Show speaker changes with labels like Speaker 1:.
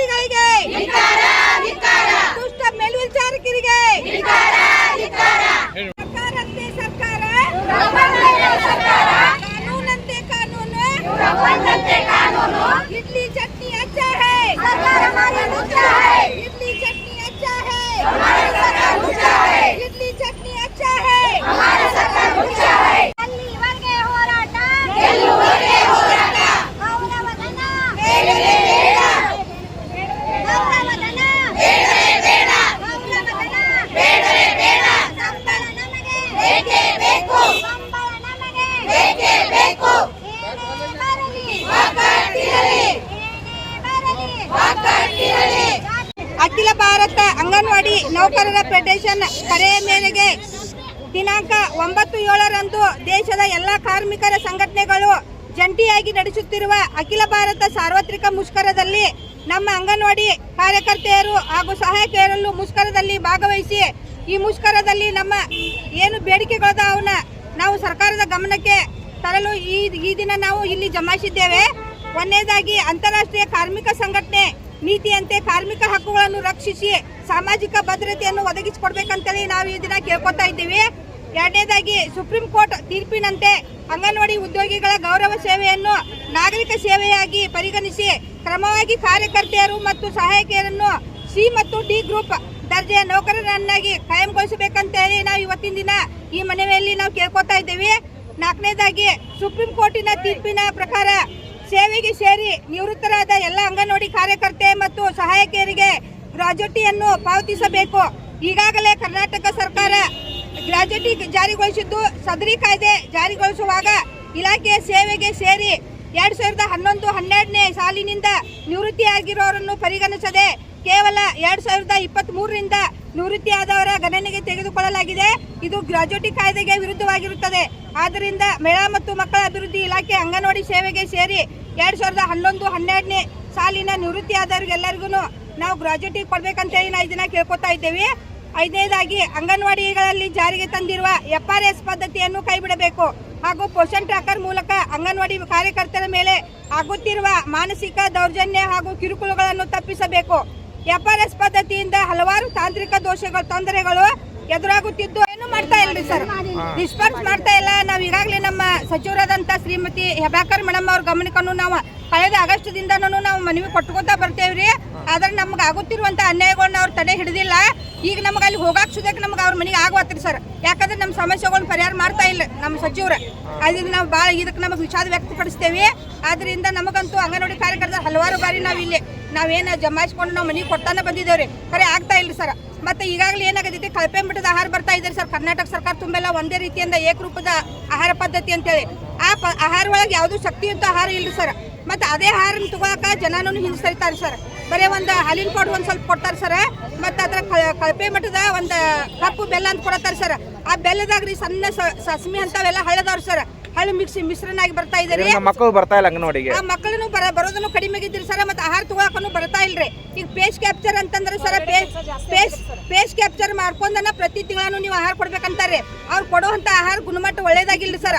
Speaker 1: ಅಧಿಕಾರಿಗಳಿಗೆ
Speaker 2: ಅಖಿಲ ಭಾರತ ಅಂಗನವಾಡಿ ನೌಕರರ ಫೆಡರೇಷನ್ ಕರೆಯ ಮೇರೆಗೆ ದಿನಾಂಕ ಒಂಬತ್ತು ಏಳರಂದು ದೇಶದ ಎಲ್ಲ ಕಾರ್ಮಿಕರ ಸಂಘಟನೆಗಳು ಜಂಟಿಯಾಗಿ ನಡೆಸುತ್ತಿರುವ ಅಖಿಲ ಭಾರತ ಸಾರ್ವತ್ರಿಕ ಮುಷ್ಕರದಲ್ಲಿ ನಮ್ಮ ಅಂಗನವಾಡಿ ಕಾರ್ಯಕರ್ತೆಯರು ಹಾಗೂ ಸಹಾಯಕಿಯರಲ್ಲೂ ಮುಷ್ಕರದಲ್ಲಿ ಭಾಗವಹಿಸಿ, ಈ ಮುಷ್ಕರದಲ್ಲಿ ನಮ್ಮ ಏನು ಬೇಡಿಕೆಗಳದ ಅವನ್ನ ನಾವು ಸರ್ಕಾರದ ಗಮನಕ್ಕೆ ತರಲು ಈ ಈ ದಿನ ನಾವು ಇಲ್ಲಿ ಜಮಾಯಿಸಿದ್ದೇವೆ. ಒಂದೇದಾಗಿ ಅಂತಾರಾಷ್ಟ್ರೀಯ ಕಾರ್ಮಿಕ ಸಂಘಟನೆ ನೀತಿಯಂತೆ ಕಾರ್ಮಿಕ ಹಕ್ಕುಗಳನ್ನು ರಕ್ಷಿಸಿ ಸಾಮಾಜಿಕ ಭದ್ರತೆಯನ್ನು ಒದಗಿಸಿಕೊಡ್ಬೇಕಂತೇಳಿ ನಾವು ಈ ದಿನ ಕೇಳ್ಕೊತಾ ಇದ್ದೀವಿ. ಎರಡನೇದಾಗಿ ಸುಪ್ರೀಂ ಕೋರ್ಟ್ ತೀರ್ಪಿನಂತೆ ಅಂಗನವಾಡಿ ಉದ್ಯೋಗಿಗಳ ಗೌರವ ಸೇವೆಯನ್ನು ನಾಗರಿಕ ಸೇವೆಯಾಗಿ ಪರಿಗಣಿಸಿ ಕ್ರಮವಾಗಿ ಕಾರ್ಯಕರ್ತೆಯರು ಮತ್ತು ಸಹಾಯಕಿಯರನ್ನು ಸಿ ಮತ್ತು ಡಿ ಗ್ರೂಪ್ ದರ್ಜೆಯ ನೌಕರರನ್ನಾಗಿ ಕಾಯಂಗೊಳಿಸಬೇಕಂತೇಳಿ ನಾವು ಇವತ್ತಿನ ದಿನ ಈ ಮನವಿಯಲ್ಲಿ ನಾವು ಕೇಳ್ಕೊತಾ ಇದ್ದೀವಿ. ನಾಲ್ಕನೇದಾಗಿ ಸುಪ್ರೀಂ ಕೋರ್ಟಿನ ತೀರ್ಪಿನ ಪ್ರಕಾರ ಸೇವೆಗೆ ಸೇರಿ ನಿವೃತ್ತರಾದ ಎಲ್ಲ ಅಂಗನವಾಡಿ ಕಾರ್ಯಕರ್ತೆ ಮತ್ತು ಸಹಾಯಕಿಯರಿಗೆ ಗ್ರಾಜ್ಯುಟಿಯನ್ನು ಪಾವತಿಸಬೇಕು. ಈಗಾಗಲೇ ಕರ್ನಾಟಕ ಸರ್ಕಾರ ಗ್ರಾಜ್ಯುಟಿ ಜಾರಿಗೊಳಿಸಿದ್ದು, ಸದರಿ ಕಾಯ್ದೆ ಜಾರಿಗೊಳಿಸುವಾಗ ಇಲಾಖೆಯ ಸೇವೆಗೆ ಸೇರಿ ಎರಡ್ ಸಾವಿರದ ಹನ್ನೊಂದು ಹನ್ನೆರಡನೇ ಸಾಲಿನಿಂದ ನಿವೃತ್ತಿಯಾಗಿರೋರನ್ನು ಪರಿಗಣಿಸದೆ ಕೇವಲ ಎರಡ್ ಸಾವಿರದ ಇಪ್ಪತ್ತ್ ಮೂರರಿಂದ ನಿವೃತ್ತಿಯಾದವರ ಗಣನೆಗೆ ತೆಗೆದುಕೊಳ್ಳಲಾಗಿದೆ. ಇದು ಗ್ರಾಜ್ಯುಟಿ ಕಾಯ್ದೆಗೆ ವಿರುದ್ಧವಾಗಿರುತ್ತದೆ. ಆದ್ದರಿಂದ ಮಹಿಳಾ ಮತ್ತು ಮಕ್ಕಳ ಅಭಿವೃದ್ಧಿ ಇಲಾಖೆ ಅಂಗನವಾಡಿ ಸೇವೆಗೆ ಸೇರಿ ಎರಡ್ ಸಾವಿರದ ಹನ್ನೊಂದು, ಹನ್ನೆರಡನೇ ಸಾಲಿನ ನಿವೃತ್ತಿಯಾದವರಿಗೆಲ್ಲರಿಗೂ ನಾವು ಗ್ರಾಜ್ಯುಟಿ ಕೊಡಬೇಕಂತೇಳಿ ನಾವು ಇದನ್ನ ಕೇಳ್ಕೊತಾ ಇದ್ದೇವೆ. ಐದನೇದಾಗಿ, ಅಂಗನವಾಡಿಗಳಲ್ಲಿ ಜಾರಿಗೆ ತಂದಿರುವ ಎಫ್ ಆರ್ ಎಸ್ ಪದ್ಧತಿಯನ್ನು ಕೈಬಿಡಬೇಕು. ಹಾಗೂ ಪೋಷನ್ ಟ್ರ್ಯಾಕರ್ ಮೂಲಕ ಅಂಗನವಾಡಿ ಕಾರ್ಯಕರ್ತರ ಮೇಲೆ ಆಗುತ್ತಿರುವ ಮಾನಸಿಕ ದೌರ್ಜನ್ಯ ಹಾಗೂ ಕಿರುಕುಳಗಳನ್ನು ತಪ್ಪಿಸಬೇಕು. ಎಫ್ ಆರ್ ಎಸ್ ಪದ್ಧತಿಯಿಂದ ಹಲವಾರು ತಾಂತ್ರಿಕ ದೋಷಗಳು ತೊಂದರೆಗಳು ಎದುರಾಗುತ್ತಿದ್ದು. ಏನು ಮಾಡ್ತಾ ಇಲ್ರಿ ಸರ್? ರಿಸ್ಪಾನ್ಸ್ ಮಾಡ್ತಾ ಇಲ್ಲ. ನಾವು ಈಗಾಗಲೇ ನಮ್ಮ ಸಚಿವರಾದಂತ ಶ್ರೀಮತಿ ಹೆಬಾಕರ್ ಮೇಡಮ್ ಅವ್ರ ಗಮನಕ್ಕೂ ನಾವು ಕಳೆದ ಆಗಸ್ಟ್ದಿಂದನೂ ನಾವು ಮನವಿ ಕೊಟ್ಕೋತಾ ಬರ್ತೇವ್ರಿ. ಆದ್ರೆ ನಮ್ಗೆ ಆಗುತ್ತಿರುವಂತ ಅನ್ಯಾಯಗಳನ್ನ ಅವ್ರು ತಡೆ ಹಿಡಿದಿಲ್ಲ. ಈಗ ನಮ್ಗೆ ಅಲ್ಲಿ ಹೋಗಾಕ್ ಸುದಕ್ಕೆ ನಮ್ಗೆ ಅವ್ರ ಮನೆಗೆ ಆಗುವತ್ರಿ ಸರ್. ಯಾಕಂದ್ರೆ ನಮ್ಮ ಸಮಸ್ಯೆಗಳನ್ನ ಪರಿಹಾರ ಮಾಡ್ತಾ ಇಲ್ಲ ನಮ್ಮ ಸಚಿವರು. ಅದರಿಂದ ನಾವು ಭಾಳ ಇದಕ್ಕೆ ನಮಗೆ ವಿಷಾದ ವ್ಯಕ್ತಪಡಿಸ್ತೇವೆ. ಆದ್ರಿಂದ ನಮಗಂತೂ ಅಂಗನವಾಡಿ ಕಾರ್ಯಕರ್ತರ ಹಲವಾರು ಬಾರಿ ನಾವು ಇಲ್ಲಿ ನಾವೇನು ಜಮಾಯಿಸ್ಕೊಂಡು ನಾವು ಮನೆಗೆ ಕೊಡ್ತಾನೆ ಬಂದಿದ್ದೇವೆ ರೀ ಖರೆ ಆಗ್ತಾ ಇಲ್ಲ ಸರ್. ಮತ್ತೆ ಈಗಾಗಲೇ ಏನಾಗತೈತಿ ಕಳಪೆ ಮಟ್ಟದ ಆಹಾರ ಬರ್ತಾ ಇದ್ದಾರೆ ಸರ್. ಕರ್ನಾಟಕ ಸರ್ಕಾರ ತುಂಬೆಲ್ಲ ಒಂದೇ ರೀತಿಯಿಂದ ಏಕರೂಪದ ಆಹಾರ ಪದ್ಧತಿ ಅಂತೇಳಿ. ಆ ಪ ಆಹಾರ ಒಳಗೆ ಯಾವುದೂ ಶಕ್ತಿಯುತ ಆಹಾರ ಇಲ್ಲ ಸರ್. ಮತ್ತೆ ಅದೇ ಆಹಾರನ ತಗೋಕ ಜನನೂ ಹಿಂಸರಿತಾರೆ ಸರ್. ಬರೀ ಒಂದು ಹಾಲಿನ ಪೌಡರ್ ಒಂದು ಸ್ವಲ್ಪ ಕೊಡ್ತಾರೆ ಸರ್. ಮತ್ತೆ ಅದರ ಕಳಪೆ ಮಟ್ಟದ ಒಂದು ಕಪ್ಪು ಬೆಲ್ಲ ಅಂತ ಕೊಡತ್ತಾರೆ ಸರ್. ಆ ಬೆಲ್ಲದಾಗ ರೀ ಸಣ್ಣ ಸಸ್ಮಿ ಅಂತವೆಲ್ಲ ಹಳ್ಳದವ್ರು ಸರ್. ಹಳ್ಳು ಮಿಕ್ಸಿ ಮಿಶ್ರಣ ಆಗಿ ಬರ್ತಾ ಇದ್ದಾರೆ.
Speaker 3: ನಮ್ಮ ಮಕ್ಕಳು ಬರ್ತಾ ಇಲ್ಲ ನೋಡಿ
Speaker 2: ಆ ಮಕ್ಕಳನ್ನು ಬರ ಬರೋದನ್ನು ಕಡಿಮೆ ಆಗಿದ್ರಿ ಸರ್ ಮತ್ತೆ ಆಹಾರ ತಗೋಕನು ಬರ್ತಾ ಇಲ್ರಿ. ಈಗ ಪೇಸ್ ಕ್ಯಾಪ್ಚರ್ ಅಂತಂದ್ರೆ sir face face face capture ಮಾಡ್ಕೊಂಡನ ಪ್ರತಿ ತಿಂಗಳನ್ನು ನೀವು ಆಹಾರ ಕೊಡ್ಬೇಕಂತಾರೆ. ಅವ್ರು ಕೊಡುವಂತ ಆಹಾರ ಗುಣಮಟ್ಟ ಒಳ್ಳೇದಾಗಿಲ್ರಿ ಸರ್.